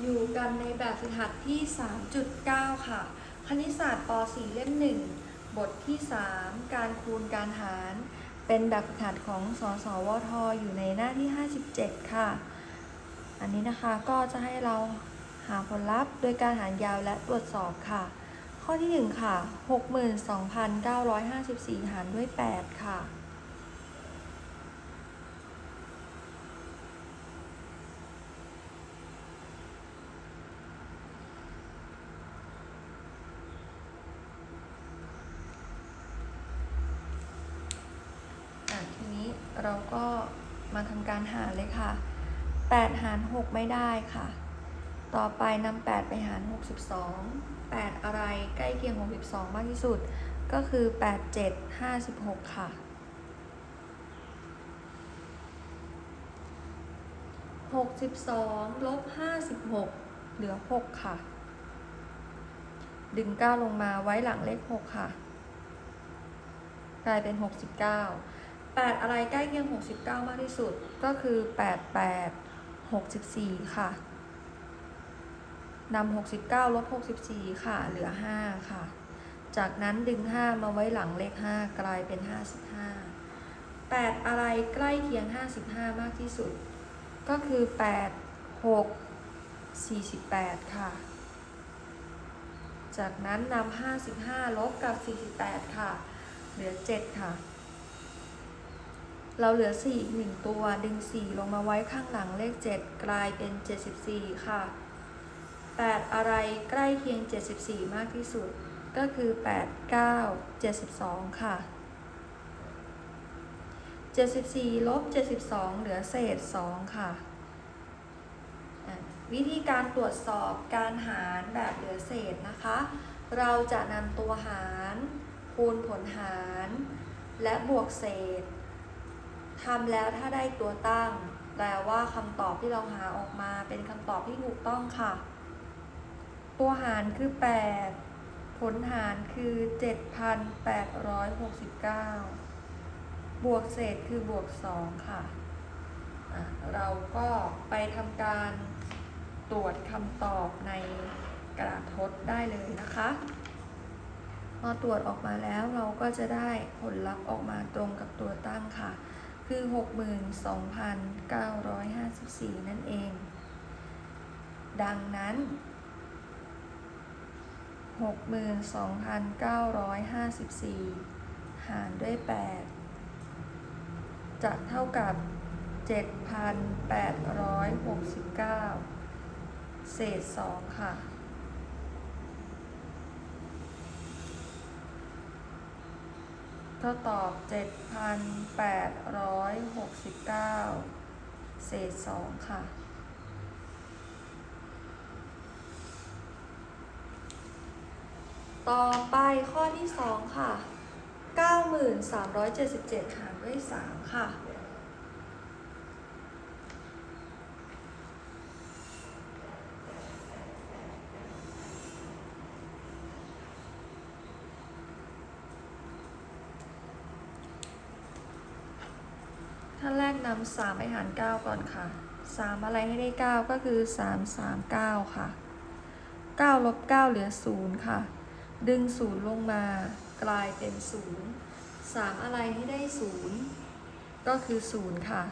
อยู่กันในแบบฝึกหัดที่ 3.9 ค่ะ คณิตศาสตร์ป .4 เล่ม 1 บทที่ 3 การคูณการหาร เป็นแบบฝึกหัดของสสวทอยู่ในหน้าที่ 57 ค่ะ อันนี้นะคะก็จะให้เราหาผลลัพธ์ โดยการหารยาวและตรวจสอบค่ะ ข้อที่ 1 ค่ะ 62,954 หารด้วย 8 ค่ะทีนี้ เราก็มาทำการหารเลยค่ะ 8 หาร 6 ไม่ได้ค่ะ ต่อไปนำ8ไปหาร 62 8 อะไรใกล้เคียง62มากที่สุด ก็คือ 8 7 56 ค่ะ 62ลบ56 เหลือ 6 ค่ะ ดึง 9 ลงมาไว้หลังเลข 6 ค่ะ กลายเป็น 69 8 อะไรใกล้เคียง 69 มากที่สุด ก็คือ 8 8 64 ค่ะนำ69 ลบ 64 ค่ะ เหลือ 5 ค่ะ จากนั้นดึง 5 มาไว้หลังเลข 5 กลายเป็น 55 8 อะไรใกล้เคียง 55 มากที่สุด ก็คือ 8 6 48 ค่ะ จากนั้นนำ55 ลบกับ 48 ค่ะ เหลือ 7 ค่ะ เราเหลือ 4 อีก 1 ตัว ดึง 4 ลงมาไว้ข้างหลังเลข 7 กลายเป็น 74 ค่ะ 8 อะไรใกล้เคียง 74 มากที่สุด ก็คือ 8 9 72 ค่ะ 74 ลบ 72 เหลือเศษ 2 ค่ะอะวิธีการตรวจสอบการหารแบบเหลือเศษนะคะ เราจะนำตัวหาร คูณผลหาร และบวกเศษ ทำแล้วถ้าได้ตัวตั้ง แปลว่าคำตอบที่เราหาออกมาเป็นคำตอบที่ถูกต้องค่ะ ตัวหารคือ 8 ผลหารคือ 7,869 บวกเศษคือบวก 2 ค่ะอะเราก็ไปทำการตรวจคำตอบในกระดาษทดได้เลยนะคะพอตรวจออกมาแล้วเราก็จะได้ผลลัพธ์ออกมาตรงกับตัวตั้งค่ะ คือ 62,954 นั่นเอง ดังนั้น 62,954 หารด้วย 8 จะเท่ากับ 7,869 เศษ 2 ค่ะ ก็ตอบ 7,869 เศษ 2 ค่ะ ต่อไปข้อที่ 2 ค่ะ 9,377 หารด้วย 3 ค่ะ ท่าน สามไปหารเก้าก่อนค่ะสามอะไรให้ได้เก้าก็คือสามสามเก้าค่ะเก้าลบเก้าเหลือศูนย์ค่ะ ดึงศูนย์ลงมากลายเป็นศูนย์สามอะไรให้ได้ศูนย์ก็คือศูนย์ค่ะ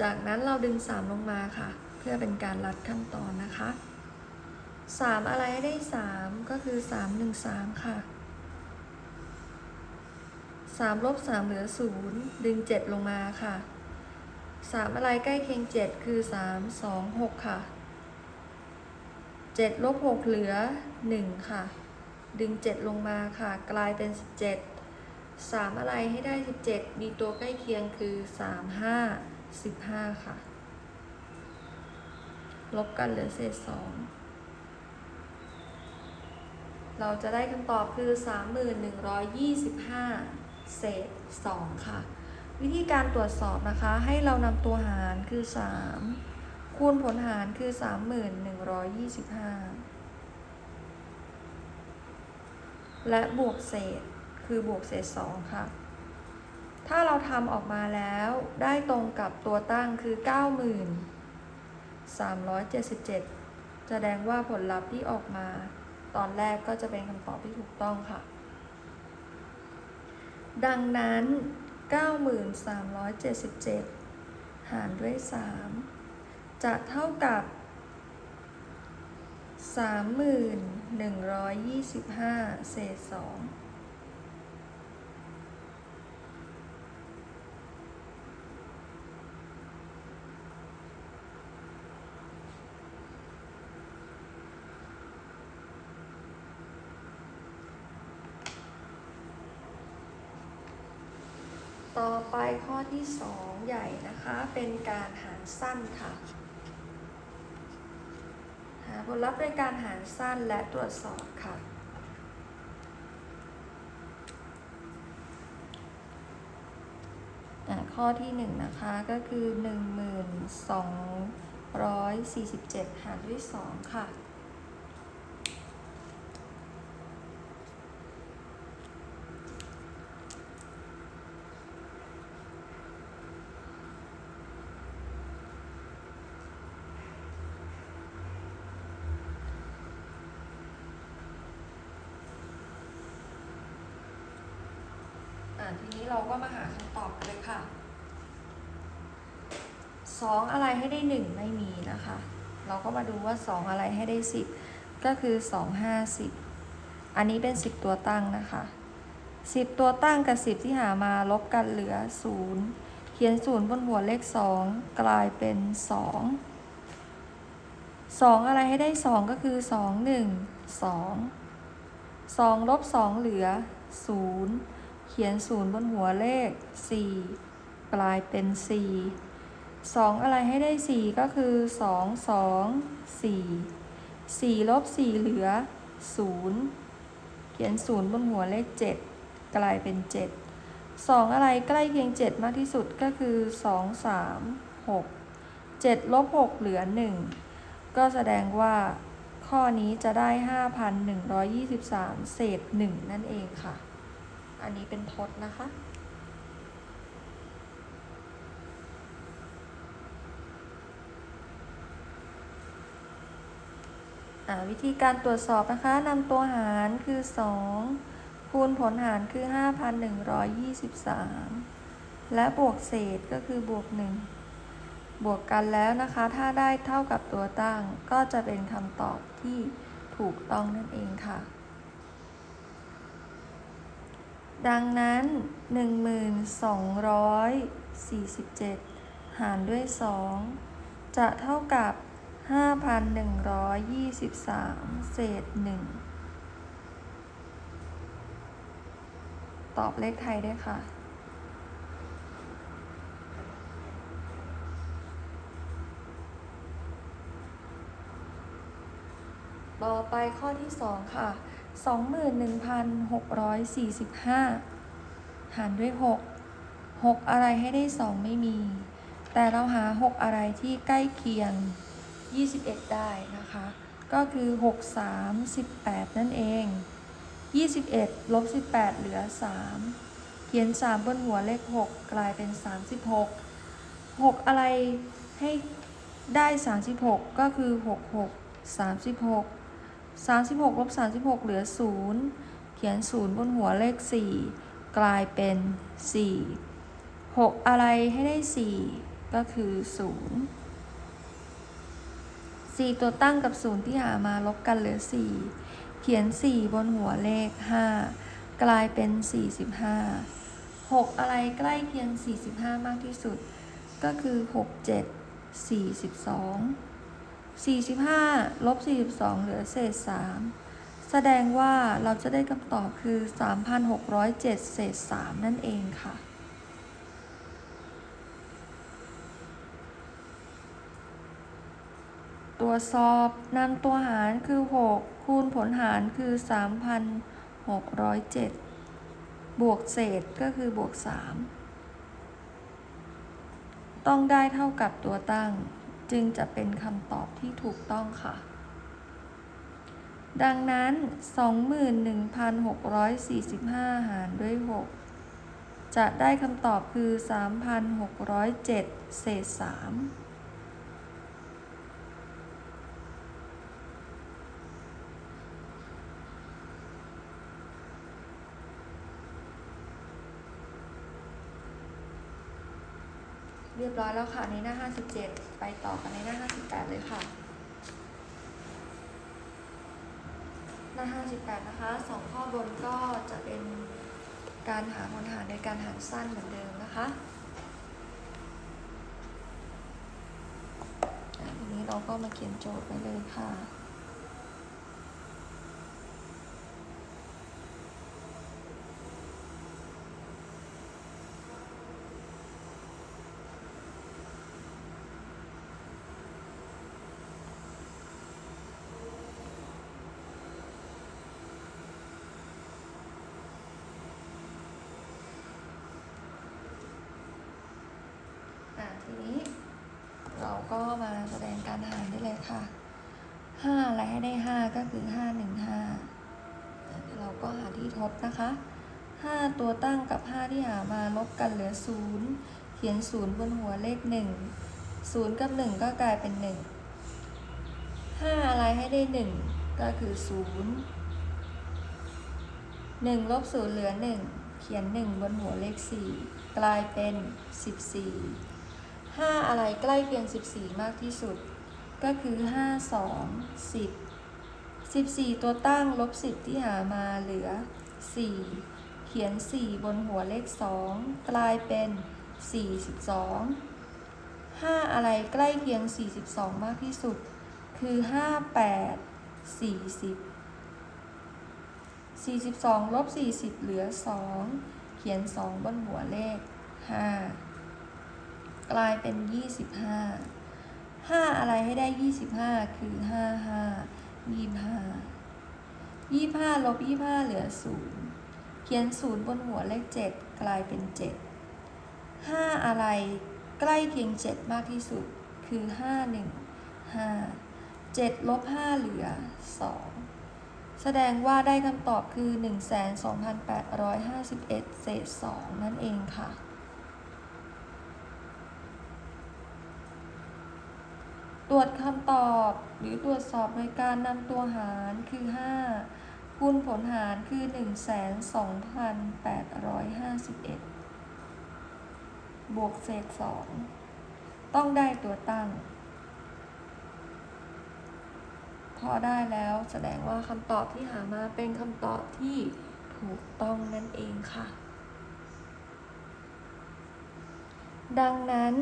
จากนั้นเราดึงสามลงมาค่ะ เพื่อเป็นการลัดขั้นตอนนะคะสามอะไรให้ได้สามก็คือสามหนึ่งสามค่ะ 3ลบ3เหลือ0ดึง7ลงมาค่ะ3อะไรใกล้เคียง7คือ3 2 6ค่ะ7ลบ6เหลือ1ค่ะ ดึง7ลงมาค่ะ กลายเป็น17 3อะไรให้ได้17มีตัวใกล้เคียงคือ3 5 15ค่ะ ลบกันเหลือเศษ2เราจะได้คำตอบคือ 3125 เศษ 2 ค่ะ วิธีการตรวจสอบนะคะ ให้เรานำตัวหารคือ 3 คูณผลหารคือ 3125 และบวกเศษคือบวกเศษ 2 ค่ะ ถ้าเราทำออกมาแล้วได้ตรงกับตัวตั้งคือ 9377 แสดงว่าผลลัพธ์ที่ออกมา ตอนแรกก็จะเป็นคำตอบที่ถูกต้องค่ะ ดังนั้น 9377 หารด้วย 3 จะเท่ากับ 3125 เศษ 2 ต่อไปข้อที่ 2 ใหญ่นะคะ เป็นการหารสั้นค่ะ หาผลลัพธ์โดยการหารสั้นและตรวจสอบค่ะอะ ข้อที่ 1 นะคะก็คือ 1247 หารด้วย 2 ค่ะ ทีนี้เราก็มาหาคำตอบกันเลยค่ะสองอะไรให้ได้หนึ่งไม่มีนะคะ เราก็มาดูว่าสองอะไรให้ได้สิบก็คือสองห้าสิบอันนี้เป็นสิบตัวตั้งนะคะสิบตัวตั้งกับสิบที่หามาลบกันเหลือศูนย์เขียนศูนย์บนหัวเลขสองกลายเป็นสองสองอะไรให้ได้สองก็คือสองหนึ่งสองสองลบสองเหลือศูนย์ เขียนศูนย์บนหัวเลขสี่กลายเป็นสี่สองอะไรให้ได้สี่ก็คือสองสองสี่สี่ลบสี่เหลือศูนย์เขียนศูนย์บนหัวเลขเจ็ดกลายเป็นเจ็ดสองอะไรใกล้เคียงเจ็ดมากที่สุดก็คือสองสามหกเจ็ดลบหกเหลือหนึ่งก็แสดงว่าข้อนี้จะได้ห้าพันหนึ่งร้อยยี่สิบสามเศษหนึ่งนั่นเองค่ะ อันนี้เป็นทดนะคะอ่าวิธีการตรวจสอบนะคะนำตัวหารคือ 2 คูณผลหารคือ 5,123 และบวกเศษก็คือบวก 1 บวกกันแล้วนะคะ ถ้าได้เท่ากับตัวตั้งก็จะเป็นคำตอบที่ถูกต้องนั่นเองค่ะ ดังนั้น 1247 หารด้วย 2 จะเท่ากับ 5,123 เศษ 1 ตอบเลขไทยได้วยค่ะต่อไปข้อที่ 2 ค่ะ 21,645 หารด้วย 6 6 อะไรให้ได้ 2 ไม่มี แต่เราหา 6 อะไรที่ใกล้เคียง 21 ได้นะคะ ก็คือ 6 3 18 นั่นเอง 21ลบ18 เหลือ 3 เขียน 3 บนหัวเลข 6 กลายเป็น 36 6 อะไรให้ได้ 36 ก็คือ 66 36 36ลบ36 เหลือ 0 เขียน 0 บนหัวเลข 4 กลายเป็น 4 6 อะไรให้ได้ 4 ก็คือ 0 4 ตัวตั้งกับ 0 ที่หามาลบกันเหลือ 4 เขียน 4 บนหัวเลข 5 กลายเป็น 45 6 อะไรใกล้เคียง 45 มากที่สุด ก็คือ 6 7 42 45ลบ42 เหลือเศษ 3 แสดงว่าเราจะได้คำตอบคือ 3,607 เศษ 3 นั่นเองค่ะตรวสอบนำตัวหารคือ 6 คูณผลหารคือ 3,607 บวกเศษก็คือบวก 3 ต้องได้เท่ากับตัวตั้ง จึงจะเป็นคำตอบที่ถูกต้องค่ะ ดังนั้น 21,645 หารด้วย 6 จะได้คำตอบคือ 3,607 เศษ 3 รียบร้อยแล้วค่ะในหน้า 57 ไปต่อกันในหน้า 58 เลยค่ะ หน้า 58 นะคะสองข้อบนก็จะเป็นการหาผลหารในการหารสั้นเหมือนเดิมนะคะทีนี้เราก็มาเขียนโจทย์ไปเลยค่ะทีนี้เรา ก็มาแสดงการหารได้เลยค่ะห้าอะไรให้ได้ห้าก็คือห้าหนึ่งห้าเราก็หาที่ทดนะคะห้าตัวตั้งกับห้าที่หามาลบกันเหลือศูนย์เขียนศูนย์บนหัวเลขหนึ่งศูนย์กับหนึ่งก็กลายเป็นหนึ่งห้าอะไรให้ได้หนึ่งก็คือศูนย์หนึ่งลบศูนย์เหลือหนึ่งเขียนหนึ่งบนหัวเลขสี่กลายเป็นสิบสี่ ห้าอะไรใกล้เคียง 14 มากที่สุด ก็คือ 5 2 10 14 ตัวตั้งลบ 10 ที่หามาเหลือ 4 เขียน 4 บนหัวเลข 2 กลายเป็น 42 5 อะไรใกล้เคียง 42 มากที่สุด คือ 58 40 42ลบ40 เหลือ 2 เขียน 2 บนหัวเลข 5 กลายเป็น 25 5 อะไรให้ได้ 25 คือ 55 25 25ลบ25 เหลือ 0 เขียน 0 บนหัวเลข 7 กลายเป็น 7 5 อะไรใกล้เคียง 7 มากที่สุด คือ 51 5 7ลบ5เหลือ 2 แสดงว่าได้คำตอบคือ 12,851 เศษ 2 นั่นเองค่ะ ตรวจคำตอบหรือตรวจสอบโดยการนำตัวหารคือ 5 คูณผลหารคือ 12,851 บวกเศษ 2 ต้องได้ตัวตั้ง พอได้แล้วแสดงว่าคำตอบที่หามาเป็นคำตอบที่ถูกต้องนั่นเองค่ะ ดังนั้น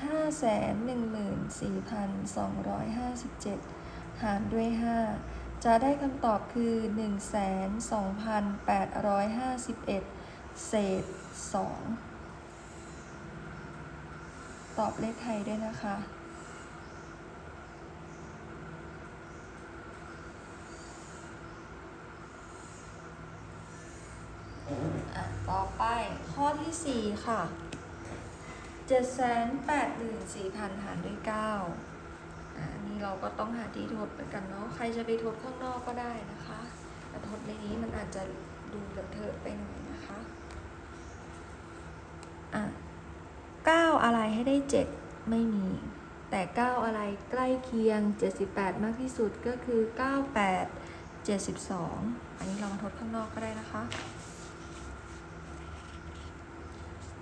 514,257หารด้วย5จะได้คำตอบคือ12,851เศษ2ตอบเลขไทยด้วยนะคะอะต่อไปข้อที่ 4 ค่ะ เจ็ดแสนแปดหมื่นสี่พันหารด้วยเก้าอ่า นี่เราก็ต้องหาที่ทดเหมือนกันเนาะ ใครจะไปทดข้างนอกก็ได้นะคะแต่ทดในนี้มันอาจจะดูเลอะเทอะไปหน่อยนะคะ อะเก้าอะไรให้ได้เจ็ดไม่มี แต่เก้าอะไรใกล้เคียง 78 มากที่สุดก็คือ 98 72 อันนี้เรามาทดข้างนอกก็ได้นะคะ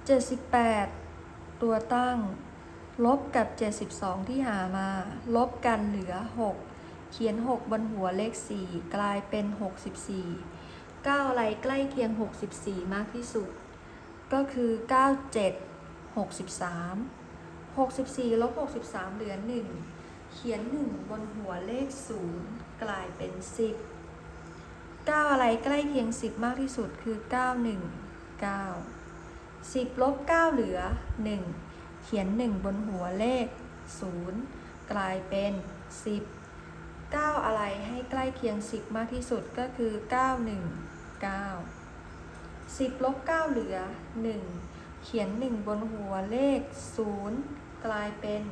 78 ตัวตั้ง ลบกับ 72 ที่หามา ลบกันเหลือ 6 เขียน 6 บนหัวเลข 4 กลายเป็น 64 9 อะไรใกล้เคียง 64 มากที่สุด ก็คือ 97 63 64ลบ63 เหลือ 1 เขียน 1 บนหัวเลข 0 กลายเป็น 10 9 อะไรใกล้เคียง 10 มากที่สุดคือ 91 9 10ลบ9เหลือ 1 เขียน 1 บนหัวเลข 0 กลายเป็น 10 9 อะไรให้ใกล้เคียง 10 มากที่สุดก็คือ 91 9 10ลบ9เหลือ 1 เขียน 1 บนหัวเลข 0 กลายเป็น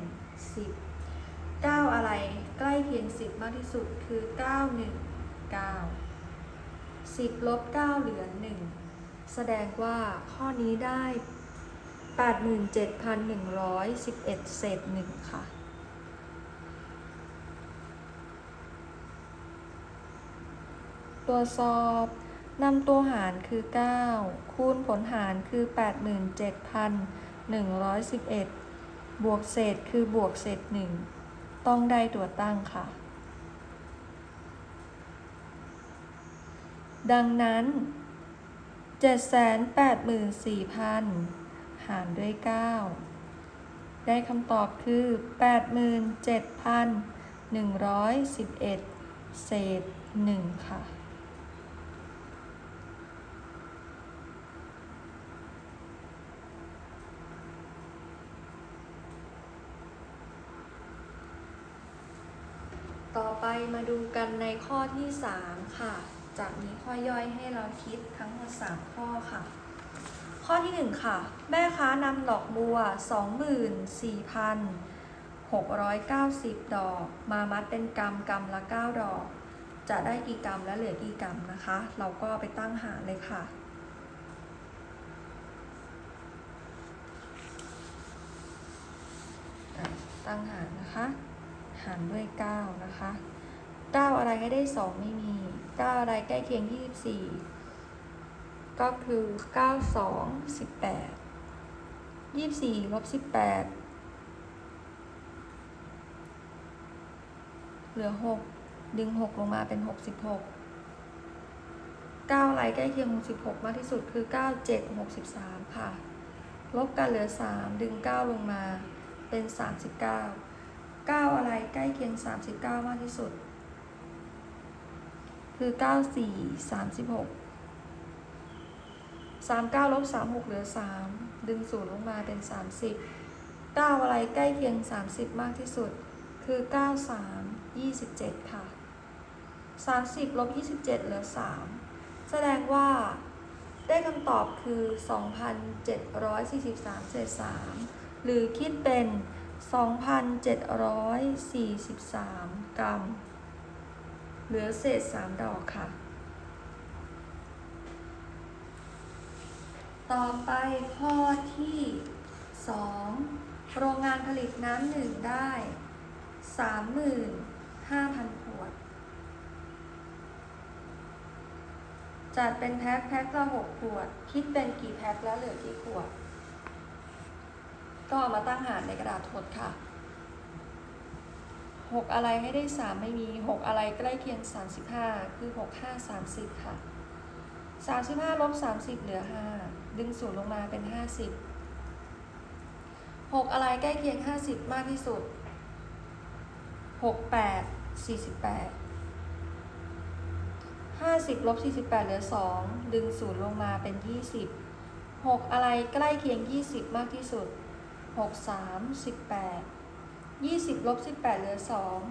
10 9 อะไรใกล้เคียง 10 มากที่สุดคือ 91 9 10ลบ9เหลือ 1 แสดงว่าข้อนี้ได้ 87,111 เศษหนึ่งค่ะตรวสอบนำตัวหารคือ 9 คูณผลหารคือ 87,111 บวกเศษคือบวกเศษหนึ่งต้องได้ตัวตั้งค่ะ ดังนั้น 784,000 หารด้วย 9 ได้คำตอบคือ 87,111 เศษ 1 ค่ะต่อไปมาดูกันในข้อที่ 3 ค่ะ จากนี้ข้อย่อยให้เราคิดทั้งหมด 3 ข้อค่ะ ข้อที่ 1 ค่ะ แม่ค้านำดอกบัว 24,690 ดอก มามัดเป็นกำกำละ 9 ดอก จะได้กี่กำและเหลือกี่กำนะคะ เราก็ไปตั้งหารเลยค่ะอะตั้งหารนะคะ หารด้วย 9 นะคะ เก้าอะไรให้ได้สองไม่มีเก้าอะไรใกล้เคียงยี่สิบสี่ก็คือเก้าสองสิบแปดยี่สิบสี่ลบสิบแปดเหลือหกดึงหกลงมาเป็นหกสิบหกเก้าอะไรใกล้เคียงหกสิบหกมากที่สุดคือเก้าเจ็ดหกสิบสามค่ะ ลบกันเหลือสามดึงเก้าลงมาเป็นสามสิบเก้าเก้าอะไรใกล้เคียงสามสิบเก้ามากที่สุด คือ 94 36 39ลบ36 เหลือ 3 ดึง0ลงมาเป็น 30 9 อะไรใกล้เคียง 30 มากที่สุด คือ 93 27 ค่ะ 30ลบ27 เหลือ 3 แสดงว่าได้คำตอบคือ 2,743 เศษ 3 หรือคิดเป็น 2,743 กรัม เหลือเศษ3ดอกค่ะ ต่อไปข้อที่ 2 โรงงานผลิตน้ำหนึ่งได้ 35,000 ขวด จัดเป็นแพ็คแพ็คละ6ขวด คิดเป็นกี่แพ็คแล้วเหลือกี่ขวด ก็เอามาตั้งหารในกระดาษทดค่ะ 6 อะไรให้ได้ 3 ไม่มี 6 อะไรใกล้เคียง 35 คือ 6 5 30 ค่ะ 35ลบ30 เหลือ 5 ดึงศูนย์ลงมาเป็น 50 6 อะไรใกล้เคียง 50 มากที่สุด 6 8 48 50ลบ48 เหลือ 2 ดึงศูนย์ลงมาเป็น 20 6 อะไรใกล้เคียง 20 มากที่สุด 6 3 18 20ลบ18 เหลือ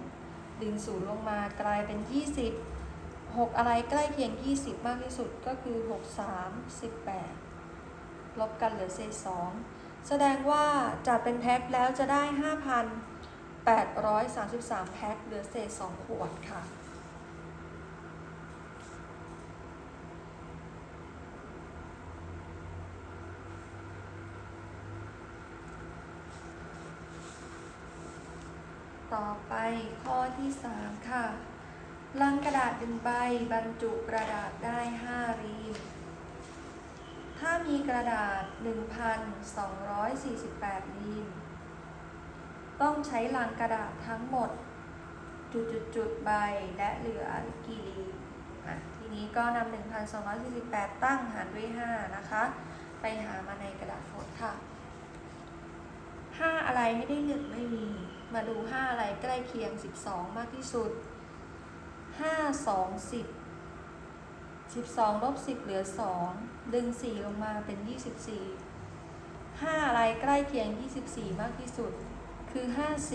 2 ดึงศูนย์ลงมากลายเป็น 20 6 อะไรใกล้เคียง 20 มากที่สุดก็คือ 6 3 18 ลบกันเหลือเศษ2แสดงว่าจัดเป็นแพ็คแล้วจะได้ 5,833 แพ็คเหลือเศษ 2 ขวดค่ะ ต่อไปข้อที่ 3 ค่ะ ลังกระ ดาษหนึ่งใบบรรจุกระดาษได้ 5 รีม ถ้ามีกระดาษ 1,248 รีม ต้องใช้ลังกระดาษทั้งหมด จุดๆๆใบและเหลือกี่รีมทีนี้ก็นำ1,248 ตั้งหารด้วย 5 นะคะ ไปหามาในกระดาษโพดค่ะ 5 อะไรให้ได้หนึ่งไม่มี มาดู 5 อะไรใกล้เคียง 12 มากที่สุด 5 2 10 12ลบ10เหลือ2ดึง4ลงมาเป็น24 5อะไรใกล้เคียง24มากที่สุด คือ5 4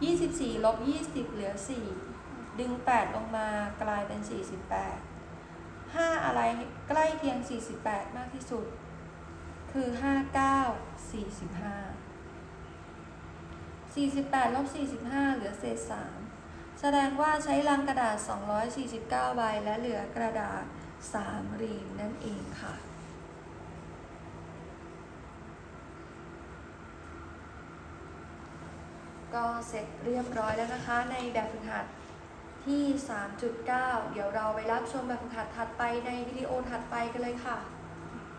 20 24ลบ20เหลือ4ดึง8ลงมากลายเป็น48 5อะไรใกล้เคียง48มากที่สุด คือ59 45 48ลบ45เหลือเศษ3 แสดงว่าใช้ลังกระดาษ 249 ใบ และเหลือกระดาษสามรีมนั่นเองค่ะ ก็เสร็จเรียบร้อยแล้วนะคะ ในแบบฝึกหัดที่ 3.9 เดี๋ยวเราไปรับชมแบบฝึกหัดถัดไปในวิดีโอถัดไปกันเลยค่ะ